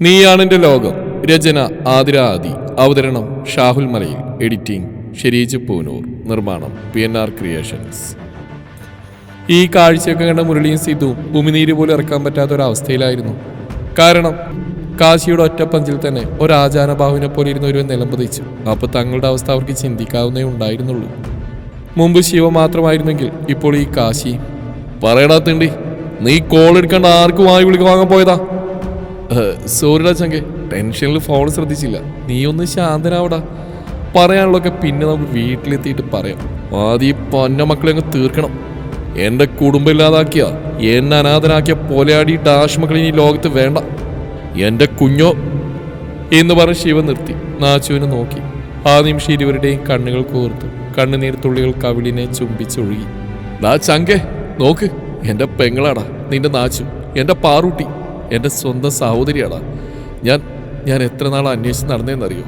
നീയാണെന്റെ ലോകം. രചന ആതിര ആദി. അവതരണം ഷാഹുൽ മലയിൽ. എഡിറ്റിംഗ് ഷെരീജ് പൂനൂർ. നിർമ്മാണം പി എൻ ആർ ക്രിയേഷൻസ്. ഈ കാഴ്ചയൊക്കെ കണ്ട മുരളിയും സിദ്ധുവും ഭൂമിനീര് പോലും ഇറക്കാൻ പറ്റാത്ത ഒരവസ്ഥയിലായിരുന്നു കാരണം കാശിയുടെ ഒറ്റപ്പഞ്ചിൽ തന്നെ ഒരാചാരബാഹുവിനെ പോലെ ഇരുന്ന ഒരുവൻ നിലംപതിച്ചു അപ്പോൾ തങ്ങളുടെ അവസ്ഥ അവർക്ക് ചിന്തിക്കാവുന്നേ ഉണ്ടായിരുന്നുള്ളൂ. മുമ്പ് ശിവ മാത്രമായിരുന്നെങ്കിൽ ഇപ്പോൾ ഈ കാശി. പറയണത്തിണ്ടി നീ കോൾ എടുക്കേണ്ട ആർക്കും വായി വിളിക്ക് വാങ്ങാൻ പോയതാ? സോറിടാ ചങ്കെ. ടെൻഷനിൽ ഫോൺ ശ്രദ്ധിച്ചില്ല. നീ ഒന്ന് ശാന്തനാവടാ. പറയാനുള്ളതൊക്കെ പിന്നെ നമുക്ക് വീട്ടിലെത്തിയിട്ട് പറയാം. ആദ്യം പൊന്ന മക്കളെ അങ്ങ് തീർക്കണം. എന്റെ കുടുംബം ഇല്ലാതാക്കിയ എന്നെ അനാഥനാക്കിയ പോലെയാടി ഡാഷ് മക്കൾ ഈ ലോകത്ത് വേണ്ട. എന്റെ കുഞ്ഞോ എന്ന് പറഞ്ഞ് ശിവ നിർത്തി. നാച്ചുവിനെ നോക്കി. ആ നിമിഷം ഇരുവരുടെയും കണ്ണുകൾ കോർത്തു. കണ്ണുനീർ തുള്ളികൾ കവിളിനെ ചുംബിച്ചൊഴുകി. ഡാ ചങ്കെ നോക്ക്. എന്റെ പെങ്ങളാടാ. നിന്റെ നാച്ചു. എന്റെ പാറൂട്ടി. എന്റെ സ്വന്തം സഹോദരിയാണ് ഞാൻ ഞാൻ എത്ര നാൾ അന്വേഷിച്ച് നടന്നേന്നറിയോ?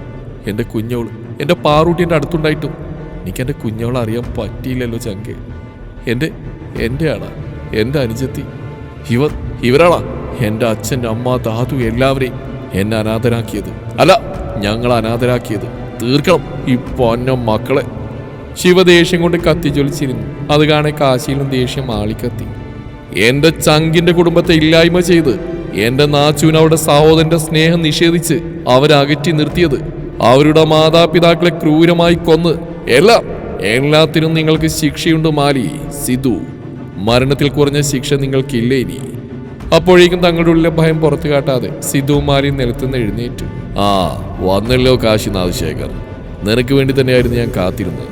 എന്റെ കുഞ്ഞോൾ എന്റെ പാറൂട്ടി എന്റെ അടുത്തുണ്ടായിട്ടും എനിക്ക് എന്റെ കുഞ്ഞോളെ അറിയാൻ പറ്റിയില്ലല്ലോ ചങ്കെ. എന്റെ എന്റെ ആടാ എന്റെ അനുജത്തി. ഇവർ ഇവരാളാ എന്റെ അച്ഛൻ അമ്മ ധാതു എല്ലാവരെയും എന്നെ അനാഥരാക്കിയത്. അല്ല ഞങ്ങൾ അനാഥരാക്കിയത്. തീർക്കണം ഈ പൊന്ന മക്കളെ. ശിവ ദേഷ്യം കൊണ്ട് കത്തി കത്തിജ്വലിച്ചിരുന്നു അത് കാണെ കാശിയിലും ദേഷ്യം ആളിക്കത്തി. എന്റെ ചങ്കിന്റെ കുടുംബത്തെ ഇല്ലായ്മ ചെയ്ത് എന്റെ നാച്ചുവിന് അവരുടെ സഹോദരന്റെ സ്നേഹം നിഷേധിച്ച് അവരകറ്റി നിർത്തിയത് അവരുടെ മാതാപിതാക്കളെ ക്രൂരമായി കൊന്ന് എല്ലാം എല്ലാത്തിനും നിങ്ങൾക്ക് ശിക്ഷയുണ്ട് മാലി സിധു മരണത്തിൽ കുറഞ്ഞ ശിക്ഷ നിങ്ങൾക്കില്ലേ ഇനി? അപ്പോഴേക്കും തങ്ങളുടെ ഉള്ളിലെ ഭയം പുറത്തു കാട്ടാതെ സിധു മാലി നിലത്തുനിന്ന് എഴുന്നേറ്റു. ആ വന്നല്ലോ കാശിനാഥ് ശേഖർ നിനക്ക് വേണ്ടി തന്നെയായിരുന്നു ഞാൻ കാത്തിരുന്നത്.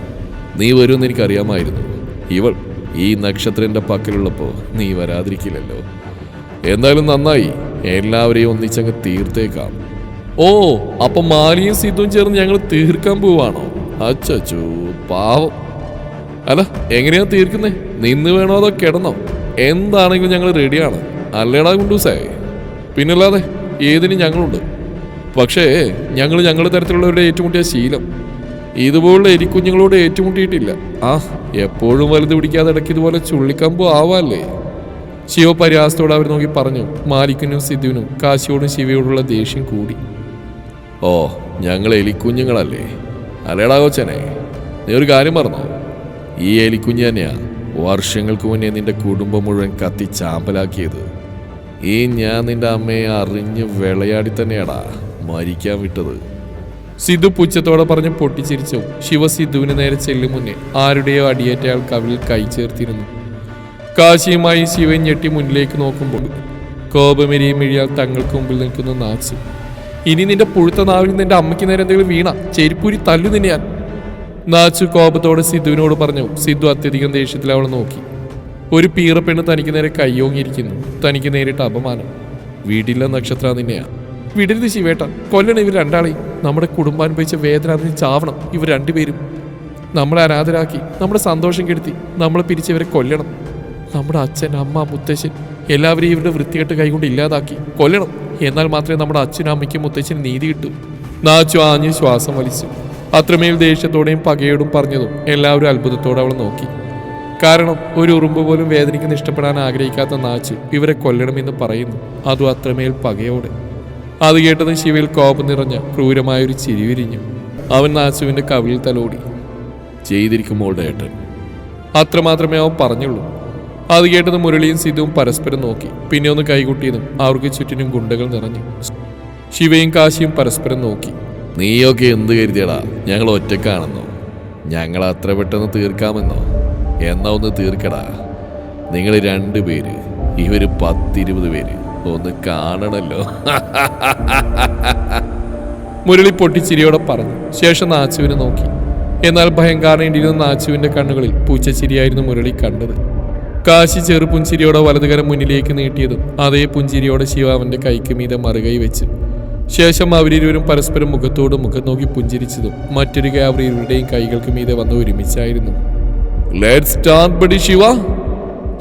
നീ വരുമെന്ന് എനിക്കറിയാമായിരുന്നു. ഇവൾ ഈ നക്ഷത്രന്റെ പക്കലുള്ളപ്പോൾ നീ വരാതിരിക്കില്ലല്ലോ. എന്തായാലും നന്നായി. എല്ലാവരെയും ഒന്നിച്ചങ്ങ് തീർത്തേക്കാം. ഓ അപ്പൊ മാലിയും സീതും ചേർന്ന് ഞങ്ങൾ തീർക്കാൻ പോവാണോ? അച്ചോ പാവം. അല്ല എങ്ങനെയാ തീർക്കുന്നേ? നിന്ന് വേണോ അതോ കിടന്നോ? എന്താണെങ്കിലും ഞങ്ങൾ റെഡിയാണ്. അല്ലേടാ കുണ്ടൂസേ പിന്നല്ലാതെ ഏതിനും ഞങ്ങളുണ്ട്. പക്ഷേ ഞങ്ങൾ ഞങ്ങളുടെ തരത്തിലുള്ളവരുടെ ഏറ്റുമുട്ടിയ ശീലം. ഇതുപോലുള്ള എരിക്കുഞ്ഞുങ്ങളോട് ഏറ്റുമുട്ടിയിട്ടില്ല. ആ എപ്പോഴും വലുത് പിടിക്കാതെ ഇടയ്ക്ക് ഇതുപോലെ ചുള്ളിക്കമ്പോ ആവാല്ലേ? ശിവ പരിഹാസത്തോടെ അവർ നോക്കി പറഞ്ഞു മാലിക്കിനും സിദ്ധുവിനും കാശിയോടും ശിവയോടുള്ള ദേഷ്യം കൂടി. ഓ ഞങ്ങൾ എലിക്കുഞ്ഞുങ്ങളല്ലേ? അലേടാ കൊച്ചനെ? നീ ഒരു കാര്യം പറഞ്ഞോ ഈ എലിക്കുഞ്ഞ് തന്നെയാ വർഷങ്ങൾക്ക് മുന്നേ നിന്റെ കുടുംബം മുഴുവൻ കത്തി ചാമ്പലാക്കിയത്. ഈ ഞാൻ നിന്റെ അമ്മയെ അറിഞ്ഞ് വിളയാടി തന്നെയാടാ മരിക്കാൻ വിട്ടത്. സിദ്ധു പുച്ഛത്തോടെ പറഞ്ഞ് പൊട്ടിച്ചിരിച്ചു. ശിവ സിദ്ധുവിന് നേരെ ചെല്ലും മുന്നേ ആരുടെയോ അടിയേറ്റ കവിൽ കവിളിൽ കൈ ചേർത്തിരുന്നു. കാശിയുമായി ശിവൻ ഞെട്ടി മുന്നിലേക്ക് നോക്കുമ്പോൾ കോപമെരിയും മിഴിയാൽ തങ്ങൾക്ക് മുമ്പിൽ നിൽക്കുന്ന നാച്ച് ഇനി നിന്റെ പുഴുത്ത നാവിൽ നിന്റെ അമ്മയ്ക്ക് നേരെ എന്തെങ്കിലും വീണ? ചെരിപ്പൂരി തല്ലു നിന്നെ നാച്ചു കോപത്തോടെ സിദ്ധുവിനോട് പറഞ്ഞു സിദ്ധു അത്യധികം ദേഷ്യത്തിൽ അവളെ നോക്കി. ഒരു പീറപ്പെണ്ണ് തനിക്ക് നേരെ കയ്യോങ്ങിയിരിക്കുന്നു. തനിക്ക് നേരിട്ട് അപമാനം. വീടില്ല നക്ഷത്ര നിന്നെയാ. വിടരുത് ശിവേട്ട കൊല്ലണം ഇവർ രണ്ടാളെയും. നമ്മുടെ കുടുംബം അനുഭവിച്ച വേദന അതിന് ചാവണം ഇവർ രണ്ടുപേരും. നമ്മളെ അനാഥരാക്കി നമ്മുടെ സന്തോഷം കെടുത്തി നമ്മളെ പിരിച്ചവരെ കൊല്ലണം. നമ്മുടെ അച്ഛൻ അമ്മ മുത്തശ്ശൻ എല്ലാവരെയും ഇവരുടെ വൃത്തികെട്ട് കൈകൊണ്ട് ഇല്ലാതാക്കി കൊല്ലണം. എന്നാൽ മാത്രമേ നമ്മുടെ അച്ഛനും അമ്മയ്ക്കും മുത്തശ്ശനും നീതി കിട്ടൂ. നാച്ചു ആഞ്ഞ് ശ്വാസം വലിച്ചു. അത്രമേൽ ദേഷ്യത്തോടെയും പകയോടും പറഞ്ഞതും എല്ലാവരും അത്ഭുതത്തോടെ അവൾ നോക്കി. കാരണം ഒരു ഉറുമ്പ് പോലും വേദനിക്കുന്ന ഇഷ്ടപ്പെടാൻ ആഗ്രഹിക്കാത്ത നാച്ചു ഇവരെ കൊല്ലണമെന്ന് പറയുന്നു. അതും അത്രമേൽ പകയോടെ. അത് കേട്ടത് ശിവയിൽ കോപം നിറഞ്ഞ ക്രൂരമായൊരു ചിരി വിരിഞ്ഞു. അവൻ നാച്ചുവിന്റെ കവിളിൽ തലോടി. ചെയ്തിരിക്കുമ്പോൾ ഏട്ടൻ. അത്രമാത്രമേ അവൻ പറഞ്ഞുള്ളൂ. അത് കേട്ടത് മുരളിയും സിദ്ധുവും പരസ്പരം നോക്കി. പിന്നെ ഒന്ന് കൈകുട്ടിയതും അവർക്ക് ചുറ്റിനും ഗുണ്ടകൾ നിറഞ്ഞു. ശിവയും കാശിയും പരസ്പരം നോക്കി. നീയൊക്കെ എന്ത് കരുതിയടാ? ഞങ്ങൾ ഒറ്റക്കാണെന്നോ? ഞങ്ങൾ അത്ര പെട്ടെന്ന് തീർക്കാമെന്നോ? എന്നാ ഒന്ന് തീർക്കടാ. നിങ്ങൾ രണ്ടുപേര് ഇവർ പത്തിരുപത് പേര് ഒന്ന് കാണണല്ലോ. മുരളി പൊട്ടിച്ചിരിയോടെ പറഞ്ഞു. ശേഷം നാച്ചുവിനെ നോക്കി. എന്നാൽ ഭയങ്കാരേണ്ടിയിരുന്ന നാച്ചുവിന്റെ കണ്ണുകളിൽ പൂച്ചച്ചിരിയായിരുന്നു മുരളി കണ്ടത്. കാശി ചെറു പുഞ്ചിരിയോടെ വലതുകരം മുന്നിലേക്ക് നീട്ടിയതും അതേ പുഞ്ചിരിയോടെ ശിവ അവന്റെ കൈക്ക് മീതെ മറുകൈ വെച്ച്. ശേഷം അവരിരുവരും പരസ്പരം മുഖത്തോട് മുഖം നോക്കി പുഞ്ചിരിച്ചതും മറ്റൊരു കൈ അവർ കൈകൾക്ക് മീതെ വന്ന് ഒരുമിച്ചായിരുന്നു. ശിവ.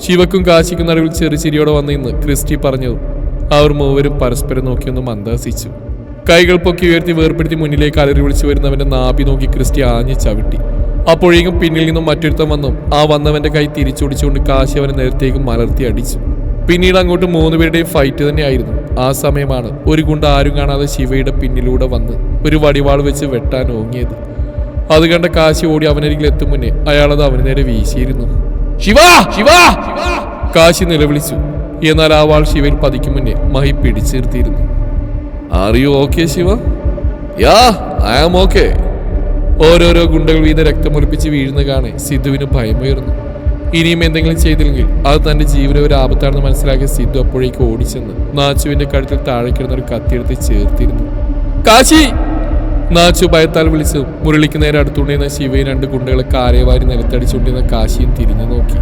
ശിവക്കും കാശിക്കും നടുവിൽ ചെറു ചിരിയോടെ വന്ന് ഇന്ന് ക്രിസ്റ്റി പറഞ്ഞതും അവർ മൂവരും പരസ്പരം നോക്കിയൊന്ന് മന്ദാസിച്ചു. കൈകൾ പൊക്കി ഉയർത്തി വേർപ്പെടുത്തി മുന്നിലേക്ക് അലറി വിളിച്ചു വരുന്നവന്റെ നാഭി നോക്കി ക്രിസ്റ്റി ആഞ്ഞു ചവിട്ടി. അപ്പോഴേക്കും പിന്നിൽ നിന്നും മറ്റൊരുത്തം വന്നു. ആ വന്നവന്റെ കൈ തിരിച്ചൊടിച്ചുകൊണ്ട് കാശി അവനെ നേരത്തേക്ക് മലർത്തി അടിച്ചു. പിന്നീട് അങ്ങോട്ട് മൂന്ന് പേരുടെയും ഫൈറ്റ് തന്നെയായിരുന്നു. ആ സമയമാണ് ഒരു ഗുണ്ട ആരും കാണാതെ ശിവയുടെ പിന്നിലൂടെ വന്ന് ഒരു വടിവാൾ വെച്ച് വെട്ടാൻ ഓങ്ങിയത്. അത് കണ്ട കാശി ഓടി അവനരികിൽ എത്തും മുന്നേ അയാളത് അവന് നേരെ വീശിയിരുന്നു. ശിവ! ശിവ! കാശി നിലവിളിച്ചു. എന്നാൽ ആ വാൾ ശിവയിൽ പതിക്കും മുന്നേ മഹി പിടിച്ചു നിർത്തിയിരുന്നു are you okay Shiva? Yeah I am okay ഓരോരോ ഗുണ്ടകൾ വീത രക്തമൊലിപ്പിച്ച് വീഴുന്ന കാണെ സിദ്ധുവിന് ഭയമുയർന്നു. ഇനിയും എന്തെങ്കിലും ചെയ്തില്ലെങ്കിൽ അത് തന്റെ ജീവന ഒരു ആപത്താണെന്ന് മനസ്സിലാക്കിയ സിദ്ധു അപ്പോഴേക്ക് ഓടിച്ചെന്ന് നാച്ചുവിന്റെ കഴുത്തിൽ താഴെ കിടന്ന ഒരു കത്തിയെടുത്ത് ചേർത്തിരുന്നു. കാശി! നാച്ചു ഭയത്താൽ വിളിച്ചു. മുരളിക്ക് നേരെ അടുത്തുകൊണ്ടിരുന്ന ശിവയും രണ്ട് ഗുണ്ടകളെ കാരേവാരി നിലത്തടിച്ചുകൊണ്ടിരുന്ന കാശിയും തിരിഞ്ഞു നോക്കി.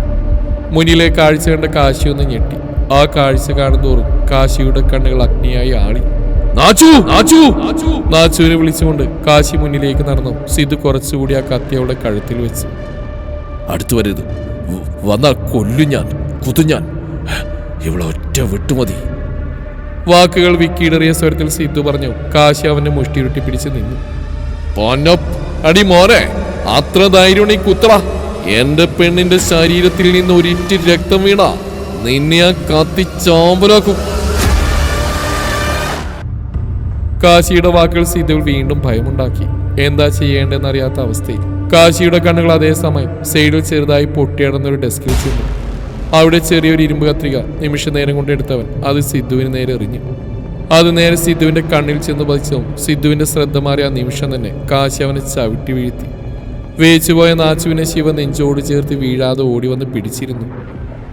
മുന്നിലെ കാഴ്ച കണ്ട കാശി ഒന്ന് ഞെട്ടി. ആ കാഴ്ച കാണുന്തോറും കാശിയുടെ കണ്ണുകൾ അഗ്നിയായി ആളി. നാച്ചുവിനെ വിളിച്ചുകൊണ്ട് കാശി മുന്നിലേക്ക് നടന്നു. സിദ്ധു കുറച്ചുകൂടി ആ കത്തി കഴുത്തിൽ വെച്ചു. അടുത്തു വരരുത്. വന്ന വന്നാൽ കൊല്ലു ഞാൻ കുതു ഞാൻ. ഇവളെ ഒറ്റ വിട്ടുമതി വാക്കുകൾ വിക്കിയിടറിയ സ്വരത്തിൽ സിദ്ധു പറഞ്ഞു. കാശി അവന്റെ മുഷ്ടിയുരുട്ടി പിടിച്ച് നിന്നു. അടി മോനെ അത്ര ധൈര്യം കുത്ര എന്റെ പെണ്ണിന്റെ ശരീരത്തിൽ നിന്ന് ഒരിറ്റ് രക്തം വീണ നിന്നെ ആ കത്തി ചാമ്പലാക്കും. കാശിയുടെ വാക്കുകൾ സീതയിൽ വീണ്ടും ഭയമുണ്ടാക്കി. എന്താ ചെയ്യേണ്ടെന്നറിയാത്ത അവസ്ഥയിൽ. കാശിയുടെ കണ്ണുകൾ അതേസമയം സൈഡിൽ ചെറുതായി പൊട്ടിയടന്നൊരു ഡെസ്കിൽ ചെന്നു. അവിടെ ചെറിയൊരു ഇരുമ്പ് കത്രിക നിമിഷ നേരം കൊണ്ടെടുത്തവൻ അത് സിദ്ധുവിന് നേരെ എറിഞ്ഞു. അത് നേരെ സിദ്ധുവിന്റെ കണ്ണിൽ ചെന്ന് പതിച്ചതും സിദ്ധുവിന്റെ ശ്രദ്ധ മാറിയ നിമിഷം തന്നെ കാശി അവനെ ചവിട്ടി വീഴ്ത്തി. വേച്ചുപോയ നാച്ചുവിനെ ശിവ നെഞ്ചോട് ചേർത്ത് വീഴാതെ ഓടി വന്ന് പിടിച്ചിരുന്നു.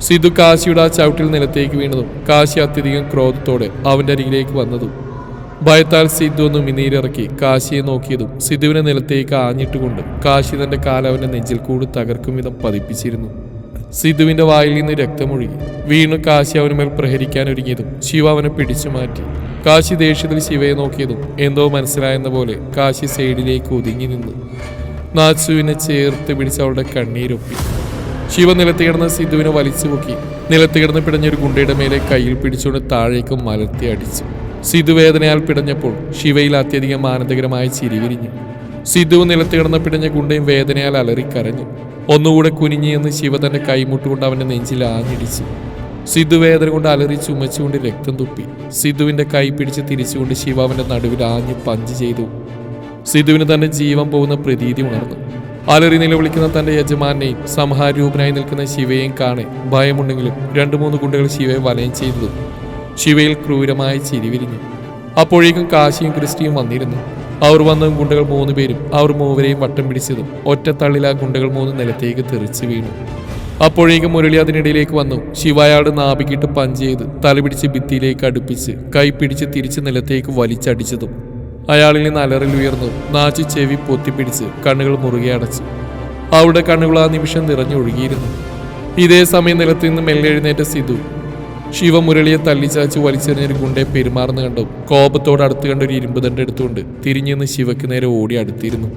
സിദ്ധു കാശിയുടെ ആ ചവിട്ടിൽ നിലത്തേക്ക് വീണതും കാശി അത്യധികം ക്രോധത്തോടെ അവന്റെ അരികിലേക്ക് വന്നതും ഭയത്താൽ സിദ്ധു ഒന്ന് മിനീരിറക്കി കാശിയെ നോക്കിയതും സിദ്ധുവിനെ നിലത്തേക്ക് ആഞ്ഞിട്ടുകൊണ്ട് കാശി തന്റെ കാലവന്റെ നെഞ്ചിൽ കൂടി തകർക്കും വിധം പതിപ്പിച്ചിരുന്നു. സിദ്ധുവിന്റെ വായിൽ നിന്ന് രക്തമൊഴുകി വീണ് കാശി അവനുമേൽ പ്രഹരിക്കാൻ ഒരുങ്ങിയതും ശിവ അവനെ പിടിച്ചു മാറ്റി. കാശി ദേഷ്യത്തിൽ ശിവയെ നോക്കിയതും എന്തോ മനസ്സിലായെന്ന പോലെ കാശി സൈഡിലേക്ക് ഒതുങ്ങി നിന്നു നാച്ചുവിനെ ചേർത്ത് പിടിച്ച് അവളുടെ കണ്ണീരൊപ്പി. ശിവ നിലത്ത് കിടന്ന് സിദ്ധുവിനെ വലിച്ചു പൊക്കി നിലത്ത് കിടന്ന് പിടഞ്ഞൊരു ഗുണ്ടയുടെ മേലെ കയ്യിൽ പിടിച്ചുകൊണ്ട് താഴേക്ക് മലർത്തി അടിച്ചു. സിധു വേദനയാൽ പിടഞ്ഞപ്പോൾ ശിവയിൽ അത്യധികം ആനന്ദകരമായ ചിരിവിരിഞ്ഞു. സിധു നിലത്ത് കിടന്ന പിടഞ്ഞ ഗുണ്ടയും വേദനയാൽ അലറിക്കരഞ്ഞു. ഒന്നുകൂടെ കുനിഞ്ഞു എന്ന് ശിവ തന്റെ കൈമുട്ടുകൊണ്ട് അവന്റെ നെഞ്ചിൽ ആഞ്ഞിടിച്ചു. സിധു വേദന കൊണ്ട് അലറി ചുമച്ചുകൊണ്ട് രക്തം തുപ്പി. സിധുവിന്റെ കൈ പിടിച്ച് തിരിച്ചുകൊണ്ട് ശിവ അവന്റെ നടുവിൽ ആഞ്ഞു പഞ്ച് ചെയ്തു. സിധുവിന് തന്റെ ജീവൻ പോകുന്ന പ്രതീതി ഉണർന്നു. അലറി നിലവിളിക്കുന്ന തന്റെ യജമാനെയും സംഹാരൂപനായി നിൽക്കുന്ന ശിവയെയും കാണെ ഭയമുണ്ടെങ്കിലും രണ്ടു മൂന്ന് ഗുണ്ടകൾ ശിവയെ വലയം ചെയ്തതും ശിവയിൽ ക്രൂരമായ ചിരി വിരിഞ്ഞു അപ്പോഴേക്കും കാശിയും ക്രിസ്റ്റിയും വന്നിരുന്നു. അവർ വന്ന ഗുണ്ടകൾ മൂന്ന് പേരും അവർ മൂവരെയും വട്ടം പിടിച്ചതും ഒറ്റത്തള്ളിൽ ആ ഗുണ്ടകൾ മൂന്ന് നിലത്തേക്ക് തെറിച്ചു വീണു. അപ്പോഴേക്കും മുരളി അതിനിടയിലേക്ക് വന്നു. ശിവയാട് നാഭിക്കിട്ട് പഞ്ച് ചെയ്ത് തലപിടിച്ച് ഭിത്തിയിലേക്ക് അടുപ്പിച്ച് കൈ പിടിച്ച് തിരിച്ച് നിലത്തേക്ക് വലിച്ചടിച്ചതും അയാളിൽ നിന്ന് അലറിൽ ഉയർന്നു. നാച്ചു ചെവി പൊത്തിപ്പിടിച്ച് കണ്ണുകൾ മുറുകെ അടച്ചു. അവിടെ കണ്ണുകൾ ആ നിമിഷം നിറഞ്ഞൊഴുകിയിരുന്നു. ഇതേ സമയം നിലത്ത് നിന്ന് മെല്ലെ എഴുന്നേറ്റ സിധു ശിവമുരളിയെ തള്ളിച്ചാച്ച് വലിച്ചെറിഞ്ഞൊരു ഗുണ്ടെ പെരുമാറുന്ന കണ്ടു. കോപത്തോട് അടുത്ത് കണ്ട ഒരു ഇരുമ്പ് ദണ്ട് എടുത്തുകൊണ്ട് തിരിഞ്ഞു നിന്ന് ശിവക്ക് നേരെ ഓടി അടുത്തിരുന്നു.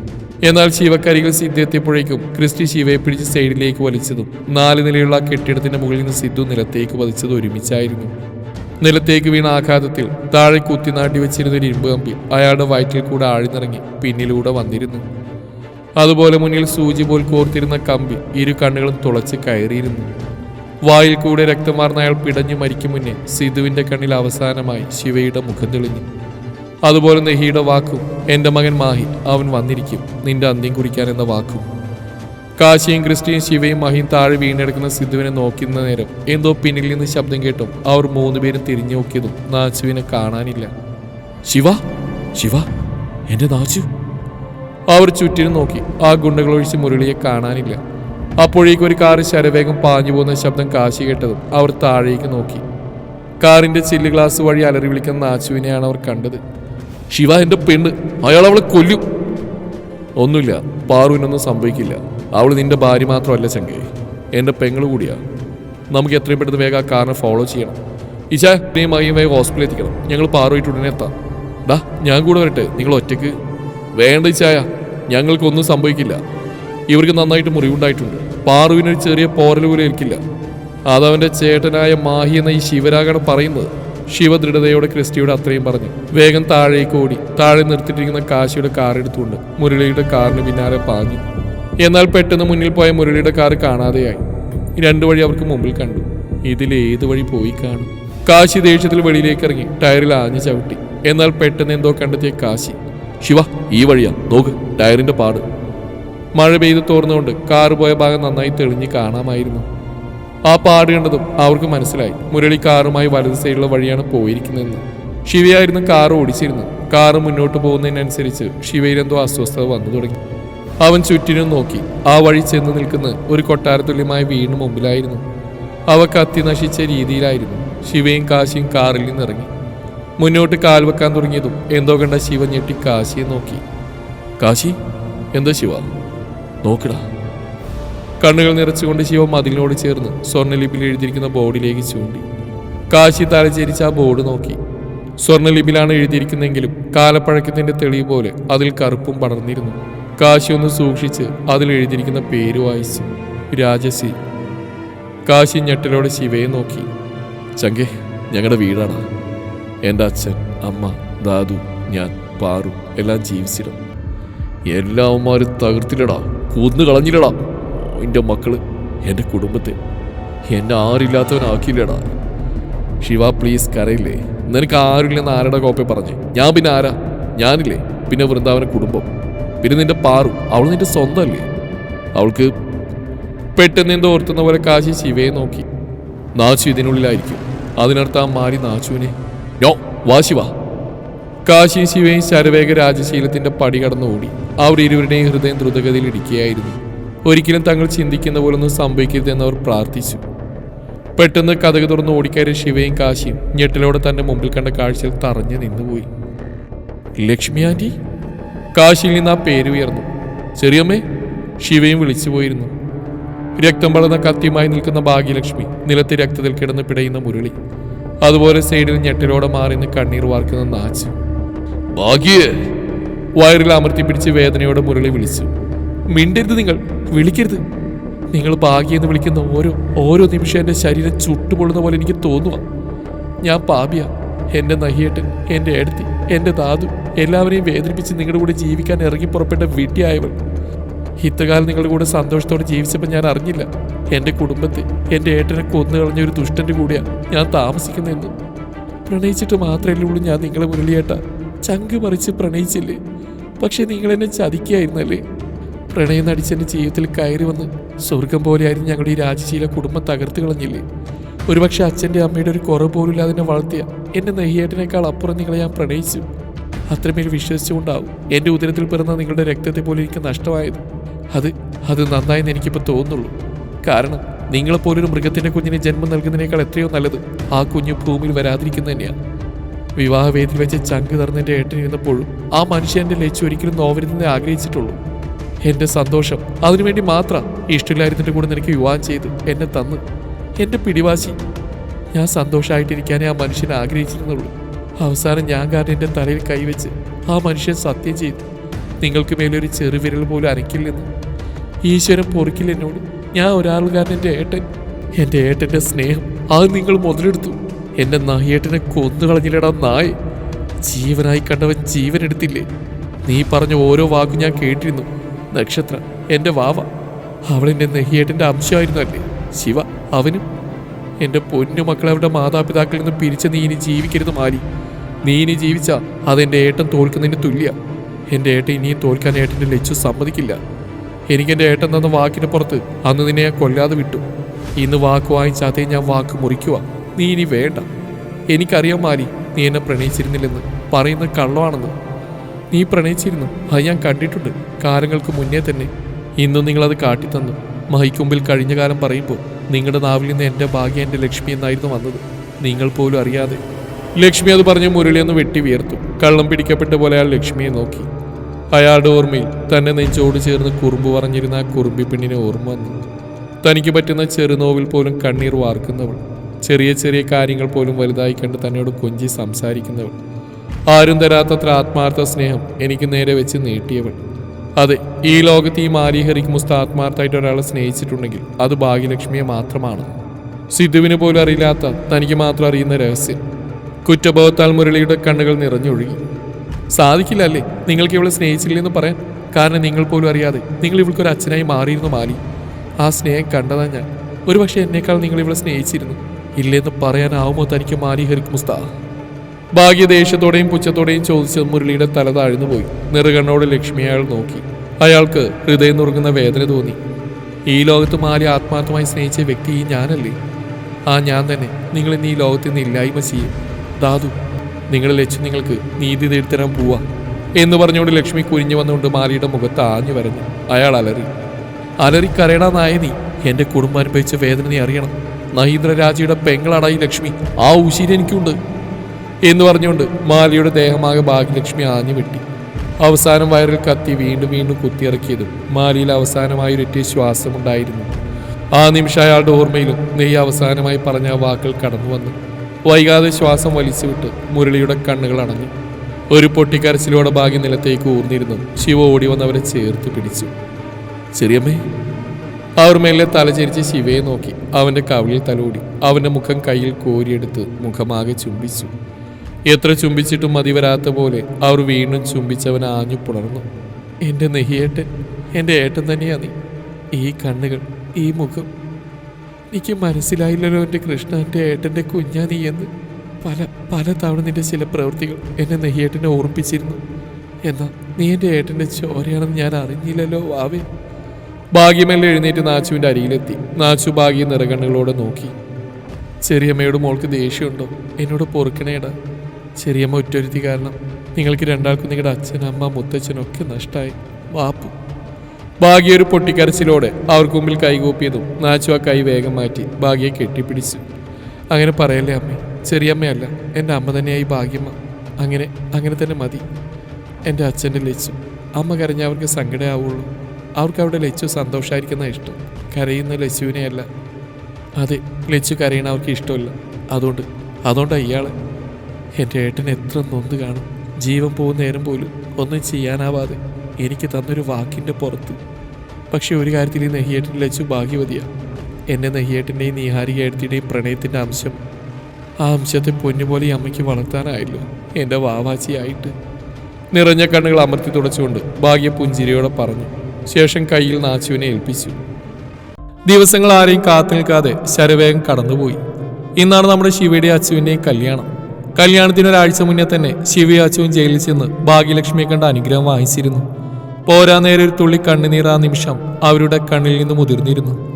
എന്നാൽ ശിവക്കരികൾ സിദ്ധു എത്തിയപ്പോഴേക്കും ക്രിസ്റ്റി ശിവയെ പിടിച്ച് സൈഡിലേക്ക് വലിച്ചതും നാല് നിലയുള്ള കെട്ടിടത്തിന്റെ മുകളിൽ നിന്ന് സിദ്ധു നിലത്തേക്ക് പതിച്ചത് ഒരുമിച്ചായിരുന്നു. നിലത്തേക്ക് വീണ ആഘാതത്തിൽ താഴെ കുത്തിനാട്ടി വെച്ചിരുന്ന ഒരു ഇരുമ്പ് കമ്പി അയാളുടെ വയറ്റിൽ കൂടെ ആഴ്ന്നിറങ്ങി പിന്നിലൂടെ വന്നിരുന്നു. അതുപോലെ മുന്നിൽ സൂചി പോൽ കോർത്തിരുന്ന കമ്പി ഇരു കണ്ണുകളും തുളച്ച് കയറിയിരുന്നു. വായിൽ കൂടെ രക്തമാർന്ന അയാൾ പിടഞ്ഞു മരിക്കും മുന്നേ സിധുവിന്റെ കണ്ണിൽ അവസാനമായി ശിവയുടെ മുഖം തെളിഞ്ഞു. അതുപോലെ നെഹിയുടെ വാക്കും എന്റെ മകൻ മാഹി അവൻ വന്നിരിക്കും. നിന്റെ അന്ത്യം കുറിക്കാൻ എന്ന വാക്കും. കാശിയും ക്രിസ്റ്റിയും ശിവയും മഹിയും താഴെ വീണെടുക്കുന്ന സിദ്ധുവിനെ നോക്കുന്ന നേരം എന്തോ പിന്നിൽ നിന്ന് ശബ്ദം കേട്ടും അവർ മൂന്നുപേരും തിരിഞ്ഞു നോക്കിയതും നാച്ചുവിനെ കാണാനില്ല. ശിവ? ശിവ? എന്റെ നാച്ചു? അവർ ചുറ്റിനും നോക്കി. ആ ഗുണ്ടകളൊഴിച്ച് മുരളിയെ കാണാനില്ല. അപ്പോഴേക്കും ഒരു കാറ് ശരവേഗം പാഞ്ഞു പോകുന്ന ശബ്ദം കാശി കേട്ടതും അവർ താഴേക്ക് നോക്കി. കാറിന്റെ ചില്ല് ഗ്ലാസ് വഴി അലറി വിളിക്കുന്ന നാച്ചുവിനെയാണ് അവർ കണ്ടത്. ശിവ എന്റെ പെണ്ണ്. അയാൾ അവളെ കൊല്ലും. ഒന്നുമില്ല പാറുവിനൊന്നും സംഭവിക്കില്ല. അവൾ നിന്റെ ഭാര്യ മാത്രമല്ല ചങ്കേ. എന്റെ പെങ്ങൾ കൂടിയാ. നമുക്ക് എത്രയും പെട്ടെന്ന് വേഗം ആ കാറിനെ ഫോളോ ചെയ്യണം. ഇച്ച നീ മകയും വേഗം ഹോസ്പിറ്റലിൽ എത്തിക്കണം. ഞങ്ങൾ പാറുമായിട്ട് ഉടനെ എത്താം. ഡാ ഞാൻ കൂടെ വരട്ടെ? നിങ്ങൾ ഒറ്റയ്ക്ക് വേണ്ട ഇച്ചായ ഞങ്ങൾക്കൊന്നും സംഭവിക്കില്ല. ഇവർക്ക് നന്നായിട്ട് മുറിവുണ്ടായിട്ടുണ്ട്. പാറുവിനൊരു ചെറിയ പോരൽ പോലും ഏൽക്കില്ല. അതവന്റെ ചേട്ടനായ മാഹി എന്ന ഈ ശിവരാഗാണ് പറയുന്നത്. ശിവദൃഢതയോടെ ക്രിസ്റ്റിയോട് അത്രയും പറഞ്ഞു. വേഗം താഴേക്ക് ഓടി. താഴെ നിർത്തിയിട്ടിരിക്കുന്ന കാശിയുടെ കാർ എടുത്തുകൊണ്ട് മുരളിയുടെ കാറിന് പിന്നാലെ പാഞ്ഞു. എന്നാൽ പെട്ടെന്ന് മുന്നിൽ പോയ മുരളിയുടെ കാർ കാണാതെയായി. രണ്ടു വഴി അവർക്ക് മുമ്പിൽ കണ്ടു. ഇതിൽ ഏത് വഴി പോയി കാണും. കാശി ദേഷ്യത്തിൽ വെളിയിലേക്ക് ഇറങ്ങി. ടയറിൽ ആഞ്ഞു ചവിട്ടി. എന്നാൽ പെട്ടെന്ന് എന്തോ കണ്ടെത്തിയ കാശി. ശിവ ഈ വഴിയാ. നോക്ക് ടയറിന്റെ പാട്. മഴ പെയ്ത് തോർന്നുകൊണ്ട് കാറ് പോയ ഭാഗം നന്നായി തെളിഞ്ഞ് കാണാമായിരുന്നു. ആ പാട് കണ്ടതും അവർക്ക് മനസ്സിലായി. മുരളി കാറുമായി വലത് സൈഡിലുള്ള വഴിയാണ് പോയിരിക്കുന്നതെന്ന്. ശിവയായിരുന്നു കാർ ഓടിച്ചിരുന്നു കാറ് മുന്നോട്ട് പോകുന്നതിനനുസരിച്ച് ശിവയിൽ എന്തോ അസ്വസ്ഥത വന്നു തുടങ്ങി. അവൻ ചുറ്റിനും നോക്കി. ആ വഴി ചെന്ന് നിൽക്കുന്ന ഒരു കൊട്ടാരത്തുല്യമായ വീടിന് മുമ്പിലായിരുന്നു. അവ കത്തി നശിച്ച രീതിയിലായിരുന്നു. ശിവയും കാശിയും കാറിൽ നിന്നിറങ്ങി. മുന്നോട്ട് കാൽ വെക്കാൻ തുടങ്ങിയതും എന്തോ കണ്ട ശിവ ഞെട്ടി കാശിയെ നോക്കി. കാശി? എന്താ ശിവ? നോക്കടാ. കണ്ണുകൾ നിറച്ചുകൊണ്ട് ശിവ മതിലിനോട് ചേർന്ന് സ്വർണലിപിയിൽ എഴുതിയിരിക്കുന്ന ബോർഡിലേക്ക് ചൂണ്ടി. കാശി തലചേരിച്ച് ആ ബോർഡ് നോക്കി. സ്വർണലിപിലാണ് എഴുതിയിരിക്കുന്നതെങ്കിലും കാലപ്പഴക്കത്തിന്റെ തെളിവ് പോലെ അതിൽ കറുപ്പും പടർന്നിരുന്നു. കാശി ഒന്ന് സൂക്ഷിച്ച് അതിൽ എഴുതിയിരിക്കുന്ന പേര് വായിച്ചു രാജസി. കാശി ഞെട്ടലോടെ ശിവയെ നോക്കി. ചങ്കേ ഞങ്ങളുടെ വീടാണ്. എന്റെ അച്ഛൻ അമ്മ ദാദു ഞാൻ പാറു എല്ലാം ജീവിച്ചിടും എല്ലാവന്മാരും തകർത്തില്ലടാ. കൊന്നു കളഞ്ഞില്ലടാ. എന്റെ മക്കൾ എന്റെ കുടുംബത്തെ എന്നെ ആരില്ലാത്തവനാക്കിയില്ലടാ. ശിവ പ്ലീസ് കരയില്ലേ? നിനക്ക് ആരുമില്ലെന്ന് ആരുടെ കോപ്പി പറഞ്ഞു? ഞാൻ പിന്നെ ആരാ? ഞാനില്ലേ? പിന്നെ വൃന്ദാവന കുടുംബം. പിന്നെ നിന്റെ പാറു. അവൾ നിന്റെ സ്വന്തമല്ലേ? അവൾക്ക് പെട്ടെന്ന് എന്തോ ഓർത്തുന്ന പോലെ കാശി ശിവയെ നോക്കി. നാച്ചു ഇതിനുള്ളിലായിരിക്കും. അതിനർത്ഥം മാറി നാച്ചുവിനെ നോ വാ ശിവ. കാശി ശിവയും ശരവേഗ രാജശീലത്തിന്റെ പടി കടന്നു ഓടി അവർ ഇരുവരുടെയും ഹൃദയം ദ്രുതഗതിയിൽ ഇടിക്കുകയായിരുന്നു. ഒരിക്കലും തങ്ങൾ ചിന്തിക്കുന്ന പോലൊന്നും സംഭവിക്കരുതെന്ന് അവർ പ്രാർത്ഥിച്ചു. പെട്ടെന്ന് കഥക തുറന്ന് ഓടിക്കയറിയ ശിവയും കാശിയും ഞെട്ടലോടെ തന്റെ മുമ്പിൽ കണ്ട കാഴ്ചയിൽ തറഞ്ഞു നിന്നുപോയി. ലക്ഷ്മി ആന്റി? കാശിയിൽ നിന്ന് ആ പേര് ഉയർന്നു. ചെറിയമ്മേ ശിവയും വിളിച്ചു പോയിരുന്നു. രക്തം വളർന്ന കത്തിയുമായി നിൽക്കുന്ന ഭാഗ്യലക്ഷ്മി നിലത്ത് രക്തത്തിൽ കിടന്ന് പിടയുന്ന മുരളി. അതുപോലെ സൈഡിൽ ഞെട്ടലോടെ മാറി നിന്ന് കണ്ണീർ വാർക്കുന്ന നാച്ചു. ഭാഗ്യേ. വയറിൽ അമർത്തി പിടിച്ച് വേദനയോടെ മുരളി വിളിച്ചു. മിണ്ടരുത് നിങ്ങൾ വിളിക്കരുത്. നിങ്ങൾ ഭാഗ്യെന്ന് വിളിക്കുന്ന ഓരോ ഓരോ നിമിഷം എന്റെ ശരീരം ചുട്ടുപൊള്ളുന്ന പോലെ എനിക്ക് തോന്നുക ഞാൻ പാപിയ. എന്റെ നഹിയേട്ടൻ എന്റെ ഏടത്തി എന്റെ ധാതു എല്ലാവരെയും വേദനിപ്പിച്ച് നിങ്ങളുടെ കൂടെ ജീവിക്കാൻ ഇറങ്ങി പുറപ്പെട്ട വീട്ടിയായവൾ ഇത്തകാലം നിങ്ങളുടെ കൂടെ സന്തോഷത്തോടെ ജീവിച്ചപ്പോൾ ഞാൻ അറിഞ്ഞില്ല. എന്റെ കുടുംബത്തെ എന്റെ ഏട്ടനെ കൊന്നു കളഞ്ഞ ഒരു ദുഷ്ടന്റെ കൂടെയാണ് ഞാൻ താമസിക്കുന്നതെന്ന്. പ്രണയിച്ചിട്ട് മാത്രമല്ലേ ഉള്ളൂ ഞാൻ നിങ്ങളെ മുരളിയേട്ട. ചങ്ക് മറിച്ച് പ്രണയിച്ചില്ലേ? പക്ഷെ നിങ്ങൾ എന്നെ ചതിക്കായിരുന്നല്ലേ? പ്രണയം നടിച്ചെന്റെ ജീവിതത്തിൽ കയറി വന്ന് സ്വർഗം പോലെയായിരുന്നു ഞങ്ങളുടെ ഈ രാജശീല കുടുംബം തകർത്ത് കളഞ്ഞില്ലേ? ഒരുപക്ഷെ അച്ഛന്റെ അമ്മയുടെ ഒരു കുറവ് പോലും എന്നെ വളർത്തിയ എന്റെ നെയ്യേട്ടനേക്കാൾ അപ്പുറം നിങ്ങളെ ഞാൻ പ്രണയിച്ചു. അത്രമേൽ വിശ്വസിച്ചുകൊണ്ടാവും എന്റെ ഉദരത്തിൽ പിറന്ന നിങ്ങളുടെ രക്തത്തെ പോലെ എനിക്ക് നഷ്ടമായത്. അത് അത് നന്നായെന്ന് എനിക്കിപ്പോൾ തോന്നുന്നുള്ളൂ. കാരണം നിങ്ങളെപ്പോലൊരു മൃഗത്തിന്റെ കുഞ്ഞിന് ജന്മം നൽകുന്നതിനേക്കാൾ എത്രയോ നല്ലത് ആ കുഞ്ഞ് ഭൂമിയിൽ വരാതിരിക്കുന്നത് തന്നെയാണ് വിവാഹവേദിയിൽ വെച്ച് ചങ്ക് തറന്ന് എന്റെ ഏട്ടനിരുന്നപ്പോഴും ആ മനുഷ്യന്റെ ലച്ചു ഒരിക്കലും നോവരുതെന്ന് ആഗ്രഹിച്ചിട്ടുള്ളൂ. എന്റെ സന്തോഷം അതിനുവേണ്ടി മാത്രം ഇഷ്ടമില്ലായിരുന്നിട്ട് കൂടെ നിനക്ക് വിവാഹം ചെയ്ത് എന്നെ തന്ന്. എന്റെ പിടിവാശി. ഞാൻ സന്തോഷമായിട്ടിരിക്കാനേ ആ മനുഷ്യൻ ആഗ്രഹിച്ചിരുന്നുള്ളൂ. അവസാനം ഞാൻ കാരണം എന്റെ തലയിൽ കൈവച്ച് ആ മനുഷ്യൻ സത്യം ചെയ്തു. നിങ്ങൾക്ക് മേലൊരു ചെറുവിരൽ പോലും അനക്കില്ലെന്ന് ഈശ്വരൻ പൊറുക്കില്ല എന്നോട് ഞാൻ ഒരാൾ കാരണം എന്റെ ഏട്ടൻ. എന്റെ ഏട്ടന്റെ സ്നേഹം അത് നിങ്ങൾ മുതലെടുത്തു. എന്റെ നായേട്ടനെ കൊന്നു കളഞ്ഞില്ലടാ നായ. ജീവനായി കണ്ടവൻ ജീവൻ എടുത്തില്ലേ നീ പറഞ്ഞ ഓരോ വാക്കും ഞാൻ കേട്ടിരുന്നു. നക്ഷത്ര എന്റെ വാവ അവളെന്റെ നെഹിയേട്ടന്റെ അംശമായിരുന്നു അല്ലേ ശിവ അവനും? എന്റെ പൊന്നു മക്കളെ അവരുടെ മാതാപിതാക്കളിൽ നിന്ന് പിരിച്ച നീ ഇനി ജീവിക്കരുത് മാലി. നീ ഇനി ജീവിച്ച അതെന്റെ ഏട്ടൻ തോൽക്കുന്നതിന് തുല്യ. എന്റെ ഏട്ടൻ ഇനിയും തോൽക്കാൻ ഏട്ടന്റെ ലച്ചു സമ്മതിക്കില്ല. എനിക്കെന്റെ ഏട്ടൻ തന്ന വാക്കിന് പുറത്ത് അന്ന് നിന്നെ ഞാൻ കൊല്ലാതെ വിട്ടു. ഇന്ന് വാക്ക് വാങ്ങിച്ചാത്തേ ഞാൻ വാക്ക് മുറിക്കുക നീ ഇനി വേണ്ട. എനിക്കറിയാം മാലി നീ എന്നെ പ്രണയിച്ചിരുന്നില്ലെന്ന്. പറയുന്ന കള്ളമാണെന്ന്. നീ പ്രണയിച്ചിരുന്നു. അത് ഞാൻ കണ്ടിട്ടുണ്ട്. കാലങ്ങൾക്ക് മുന്നേ തന്നെ. ഇന്നും നിങ്ങളത് കാട്ടിത്തന്നു. മഹിക്കുമ്പിൽ കഴിഞ്ഞ കാലം പറയുമ്പോൾ നിങ്ങളുടെ നാവിൽ നിന്ന് എന്റെ ഭാഗ്യ എന്റെ ലക്ഷ്മി എന്നായിരുന്നു വന്നത്. നിങ്ങൾ പോലും അറിയാതെ. ലക്ഷ്മി അത് പറഞ്ഞ് മുരളി ഒന്ന് വെട്ടി വീർത്തു കള്ളം പിടിക്കപ്പെട്ട പോലെ അയാൾ ലക്ഷ്മിയെ നോക്കി. അയാളുടെ ഓർമ്മയിൽ തന്നെ നെഞ്ചോട് ചേർന്ന് കുറുമ്പ് പറഞ്ഞിരുന്ന ആ കുറുമ്പി പെണ്ണിനെ ഓർമ്മ വന്നു. തനിക്ക് പറ്റുന്ന ചെറുനോവിൽ പോലും കണ്ണീർ വാർക്കുന്നവൾ. ചെറിയ ചെറിയ കാര്യങ്ങൾ പോലും വലുതായി കണ്ട് തന്നോട് കൊഞ്ചി സംസാരിക്കുന്നവൾ. ആരും തരാത്തത്ര ആത്മാർത്ഥ സ്നേഹം എനിക്ക് നേരെ വെച്ച് നീട്ടിയവൾ. അതെ ഈ ലോകത്ത് ഈ മാലിഹരിക്ക് മുസ്ത ആത്മാർത്ഥമായിട്ട് ഒരാളെ സ്നേഹിച്ചിട്ടുണ്ടെങ്കിൽ അത് ഭാഗ്യലക്ഷ്മിയെ മാത്രമാണ്. സിദ്ധുവിന് പോലും അറിയില്ലാത്ത തനിക്ക് മാത്രം അറിയുന്ന രഹസ്യം. കുറ്റബോധത്താൽ മുരളിയുടെ കണ്ണുകൾ നിറഞ്ഞൊഴുകി. സാധിക്കില്ല അല്ലേ നിങ്ങൾക്ക് ഇവളെ സ്നേഹിച്ചില്ലെന്ന് പറയാൻ. കാരണം നിങ്ങൾ പോലും അറിയാതെ നിങ്ങൾ ഇവൾക്കൊരു അച്ഛനായി മാറിയിരുന്നു മാലി. ആ സ്നേഹം കണ്ടതാ ഞാൻ. ഒരുപക്ഷെ എന്നേക്കാൾ നിങ്ങൾ ഇവളെ സ്നേഹിച്ചിരുന്നു. ഇല്ലെന്ന് പറയാനാവുമോ തനിക്ക് മാലി മുസ്താ? മുസ്ത ഭാഗ്യ ദേഷ്യത്തോടെയും പുച്ഛത്തോടെയും ചോദിച്ചത് മുരളിയുടെ തല താഴ്ന്നു പോയി. നെറുകണ്ണോട് ലക്ഷ്മി അയാൾ നോക്കി. അയാൾക്ക് ഹൃദയം നുറുങ്ങുന്ന വേദന തോന്നി. ഈ ലോകത്ത് മാലി ആത്മാർത്ഥമായി സ്നേഹിച്ച വ്യക്തി ഈ ഞാനല്ലേ? ആ ഞാൻ തന്നെ. നിങ്ങൾ ഇന്ന് ഈ ലോകത്ത് നിന്ന് ഇല്ലായ്മ ചെയ്യും. ദാദു നിങ്ങളെ ലക്ഷ്യം നിങ്ങൾക്ക് നീതി നേടിത്തരാൻ പോവാ. എന്ന് പറഞ്ഞുകൊണ്ട് ലക്ഷ്മി കുനിഞ്ഞു വന്നുകൊണ്ട് മാലിയുടെ മുഖത്ത് ആഞ്ഞു വരഞ്ഞു. അയാൾ അലറി. അലറി കരയണ നീ എന്റെ കുടുംബം അനുഭവിച്ച വേദന നീ അറിയണം. നഹീന്ദ്രരാജയുടെ പെങ്ങളാടായി ലക്ഷ്മി. ആ ഉശീരി എനിക്കുണ്ട്. എന്ന് പറഞ്ഞുകൊണ്ട് മാലിയുടെ ദേഹമാകെ ഭാഗ്യലക്ഷ്മി ആഞ്ഞു വെട്ടി. അവസാനം വയറിൽ കത്തി വീണ്ടും വീണ്ടും കുത്തിയിറക്കിയതും മാലിയിൽ അവസാനമായി ഒരൊറ്റ ശ്വാസമുണ്ടായിരുന്നു. ആ നിമിഷം അയാളുടെ ഓർമ്മയിലും നെയ്യ് അവസാനമായി പറഞ്ഞ ആ വാക്കുകൾ കടന്നു വന്നു. വൈകാതെ ശ്വാസം വലിച്ചുവിട്ട് മുരളിയുടെ കണ്ണുകൾ അടഞ്ഞു ഒരു പൊട്ടിക്കരച്ചിലോടെ ഭാഗ്യ നിലത്തേക്ക് ഊർന്നിരുന്നു. ശിവ ഓടി വന്നവരെ ചേർത്ത് പിടിച്ചു. ചെറിയമ്മേ അവർ മേലെ തലചരിച്ച് ശിവയെ നോക്കി അവന്റെ കവിളിൽ തലോടി. അവന്റെ മുഖം കയ്യിൽ കോരിയെടുത്ത് മുഖമാകെ ചുംബിച്ചു. എത്ര ചുംബിച്ചിട്ടും മതി വരാത്ത പോലെ അവർ വീണ്ടും ചുംബിച്ചവൻ ആഞ്ഞു പുണർന്നു. എന്റെ നെഹിയേട്ടൻ എന്റെ ഏട്ടൻ തന്നെയാ നീ. ഈ കണ്ണുകൾ ഈ മുഖം. എനിക്ക് മനസ്സിലായില്ലല്ലോ എന്റെ കൃഷ്ണ എന്റെ ഏട്ടന്റെ കുഞ്ഞാ നീ എന്ന്. പല പല തവണ നിന്റെ ചില പ്രവൃത്തികൾ എന്നെ നെഹിയേട്ടനെ ഓർമ്മിപ്പിച്ചിരുന്നു. എന്നാൽ നീ എന്റെ ഏട്ടന്റെ ചോരയാണെന്ന് ഞാൻ അറിഞ്ഞില്ലല്ലോ വാവേ. ഭാഗ്യമല്ല എഴുന്നേറ്റ് നാച്ചുവിന്റെ അരികിലെത്തി. നാച്ചു ഭാഗ്യം നിറകണ്ണുകളോടെ നോക്കി. ചെറിയമ്മയോട് മോൾക്ക് ദേഷ്യമുണ്ടോ? എന്നോട് പൊറുക്കണേടാ. ചെറിയമ്മ ഒറ്റൊരുത്തി കാരണം നിങ്ങൾക്ക് രണ്ടാൾക്കും നിങ്ങളുടെ അച്ഛൻ അമ്മ മുത്തച്ഛനൊക്കെ നഷ്ടമായി വാപ്പു. ഭാഗ്യ ഒരു പൊട്ടിക്കരച്ചിലോടെ അവർക്ക് മുമ്പിൽ കൈകൂപ്പിയതും നാച്ചു ആ കൈ വേഗം മാറ്റി ഭാഗ്യയെ കെട്ടിപ്പിടിച്ചു. അങ്ങനെ പറയല്ലേ അമ്മേ? ചെറിയമ്മയല്ല എന്റെ അമ്മ തന്നെയായി ഭാഗ്യമ്മ. അങ്ങനെ അങ്ങനെ തന്നെ മതി. എന്റെ അച്ഛന്റെ ലച്ചു അമ്മ കരഞ്ഞ അവർക്ക് സങ്കടമാവുള്ളൂ. അവർക്ക് അവിടെ ലച്ചു സന്തോഷമായിരിക്കുന്ന ഇഷ്ടം. കരയുന്ന ലച്ചുവിനെയല്ല. അതെ ലച്ചു കരയണ അവർക്ക് ഇഷ്ടമല്ല. അതുകൊണ്ട് അതുകൊണ്ടാണ് ഇയാളെ. എന്റെ ഏട്ടൻ എത്ര നൊന്ത് കാണും. ജീവൻ പോകുന്ന നേരം പോലും ഒന്നും ചെയ്യാനാവാതെ എനിക്ക് തന്നൊരു വാക്കിന്റെ പുറത്ത്. പക്ഷേ ഒരു കാര്യത്തിൽ ഈ നെഹിയേട്ടൻ ലച്ചു ഭാഗ്യവതിയാണ് എന്നെ നെഹിയേട്ടന്റെയും നീഹാരികേടത്തിന്റെയും പ്രണയത്തിന്റെ അംശം. ആ അംശത്തെ പൊന്നുപോലെ ഈ അമ്മയ്ക്ക് വളർത്താനായല്ലോ. എന്റെ വാവാച്ചിയായിട്ട്. നിറഞ്ഞ കണ്ണുകൾ അമർത്തി തുടച്ചുകൊണ്ട് ഭാഗ്യ പുഞ്ചിരിയോടെ പറഞ്ഞു. ശേഷം കയ്യിൽ നാച്ചുവിനെ ഏൽപ്പിച്ചു. ദിവസങ്ങൾ ആരെയും കാത്തു നിൽക്കാതെ ശരവേഗം കടന്നുപോയി. ഇന്നാണ് നമ്മുടെ ശിവയുടെ അച്ചുവിന്റെയും കല്യാണം. കല്യാണത്തിന് ഒരാഴ്ച മുന്നേ തന്നെ ശിവയും അച്ചുവും ജയിലിൽ ചെന്ന് ഭാഗ്യലക്ഷ്മിയെ കണ്ട അനുഗ്രഹം വാങ്ങിച്ചിരുന്നു. പോരാ നേരെ ഒരു തുള്ളി കണ്ണുനീർ ആ നിമിഷം അവരുടെ കണ്ണിൽ നിന്ന് മുതിർന്നിരുന്നു.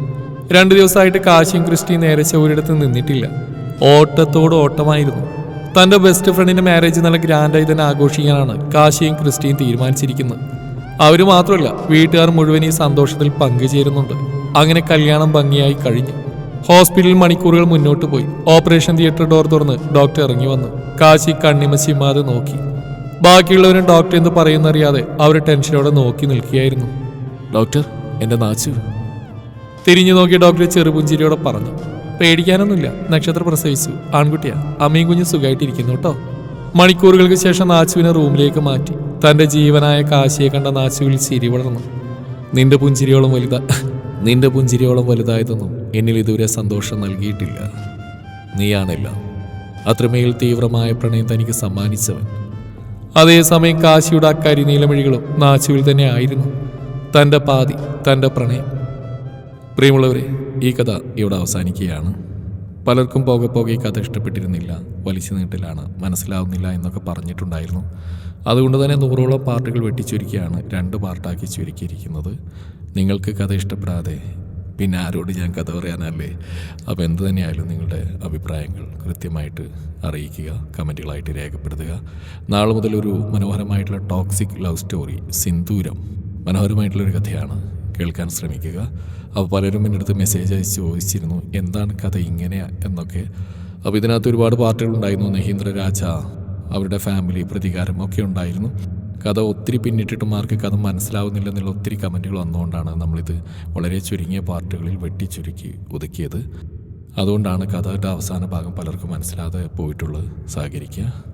രണ്ടു ദിവസമായിട്ട് കാശിയും ക്രിസ്റ്റിയും നേരെ ചൗരിടത്ത് നിന്നിട്ടില്ല. ഓട്ടത്തോട് ഓട്ടമായിരുന്നു. തന്റെ ബെസ്റ്റ് ഫ്രണ്ടിന്റെ മാരേജ് നല്ല ഗ്രാൻഡായി തന്നെ ആഘോഷിക്കാനാണ് കാശിയും ക്രിസ്റ്റിയും തീരുമാനിച്ചിരിക്കുന്നത്. അവർ മാത്രമല്ല വീട്ടുകാർ മുഴുവൻ ഈ സന്തോഷത്തിൽ പങ്കുചേരുന്നുണ്ട്. അങ്ങനെ കല്യാണം ഭംഗിയായി കഴിഞ്ഞു. ഹോസ്പിറ്റലിൽ മണിക്കൂറുകൾ മുന്നോട്ട് പോയി. ഓപ്പറേഷൻ തിയേറ്റർ ഡോർ തുറന്ന് ഡോക്ടർ ഇറങ്ങി വന്നു. കാശി കണ്ണിമച്ചിമാതെ നോക്കി. ബാക്കിയുള്ളവരും ഡോക്ടർ എന്ന് പറയുന്നറിയാതെ അവർ ടെൻഷനോടെ നോക്കി നിൽക്കുകയായിരുന്നു. ഡോക്ടർ എന്റെ നാച്ചു. തിരിഞ്ഞു നോക്കി ഡോക്ടർ ചെറുപുഞ്ചിരിയോടെ പറഞ്ഞു പേടിക്കാനൊന്നുമില്ല നക്ഷത്ര പ്രസവിച്ചു. ആൺകുട്ടിയാ അമ്മയും കുഞ്ഞും സുഖമായിട്ടിരിക്കുന്നു കേട്ടോ. മണിക്കൂറുകൾക്ക് ശേഷം നാച്ചുവിനെ റൂമിലേക്ക് മാറ്റി. തന്റെ ജീവനായ കാശിയെ കണ്ട നാശുവിൽ ചിരി വളർന്നു നിന്റെ പുഞ്ചിരിയോളം വലുതാ. നിന്റെ പുഞ്ചിരിയോളം വലുതായതൊന്നും എന്നിൽ ഇതുവരെ സന്തോഷം നൽകിയിട്ടില്ല. നീയാണെല്ലാം. അത്രമേൽ തീവ്രമായ പ്രണയം തനിക്ക് സമ്മാനിച്ചവൻ. അതേസമയം കാശിയുടെ അക്കാരി നീലമിഴികളും നാശുവിൽ തന്നെ ആയിരുന്നു. തന്റെ പാതി തന്റെ പ്രണയം. പ്രിയമുള്ളവരെ ഈ കഥ ഇവിടെ അവസാനിക്കുകയാണ്. പലർക്കും പോകെ പോകെ ഈ കഥ ഇഷ്ടപ്പെട്ടിരുന്നില്ല. വലിച്ചു നീട്ടിലാണ്. മനസ്സിലാവുന്നില്ല എന്നൊക്കെ പറഞ്ഞിട്ടുണ്ടായിരുന്നു. അതുകൊണ്ട് തന്നെ നൂറോളം പാർട്ടുകൾ വെട്ടിച്ചുരുക്കിയാണ് രണ്ട് പാർട്ടാക്കി ചുരുക്കിയിരിക്കുന്നത്. നിങ്ങൾക്ക് കഥ ഇഷ്ടപ്പെടാതെ പിന്നെ ആരോട് ഞാൻ കഥ പറയാനല്ലേ? അപ്പോൾ എന്ത് തന്നെയായാലും നിങ്ങളുടെ അഭിപ്രായങ്ങൾ കൃത്യമായിട്ട് അറിയിക്കുക കമന്റുകളായിട്ട് രേഖപ്പെടുത്തുക. നാളെ മുതൽ ഒരു മനോഹരമായിട്ടുള്ള ടോക്സിക് ലവ് സ്റ്റോറി സിന്ദൂരം. മനോഹരമായിട്ടുള്ളൊരു കഥയാണ് കേൾക്കാൻ ശ്രമിക്കുക. അപ്പോൾ പലരും എന്റെ അടുത്ത് മെസ്സേജ് അയച്ച് ചോദിച്ചിരുന്നു എന്താണ് കഥ ഇങ്ങനെ എന്നൊക്കെ. അപ്പോൾ ഇതിനകത്ത് ഒരുപാട് പാർട്ടികൾ ഉണ്ടായിരുന്നു നഹീന്ദ്ര രാജ അവരുടെ ഫാമിലി പ്രതികാരം ഒക്കെ ഉണ്ടായിരുന്നു. കഥ ഒത്തിരി പിന്നിട്ടിട്ട് മാർക്ക് കഥ മനസ്സിലാവുന്നില്ല എന്നുള്ള ഒത്തിരി കമന്റുകൾ വന്നുകൊണ്ടാണ് നമ്മളിത് വളരെ ചുരുങ്ങിയ പാർട്ടുകളിൽ വെട്ടിച്ചുരുക്കി ഒതുക്കിയത്. അതുകൊണ്ടാണ് കഥയുടെ അവസാന ഭാഗം പലർക്കും മനസ്സിലാതെ പോയിട്ടുള്ളത്. സഹകരിക്കുക.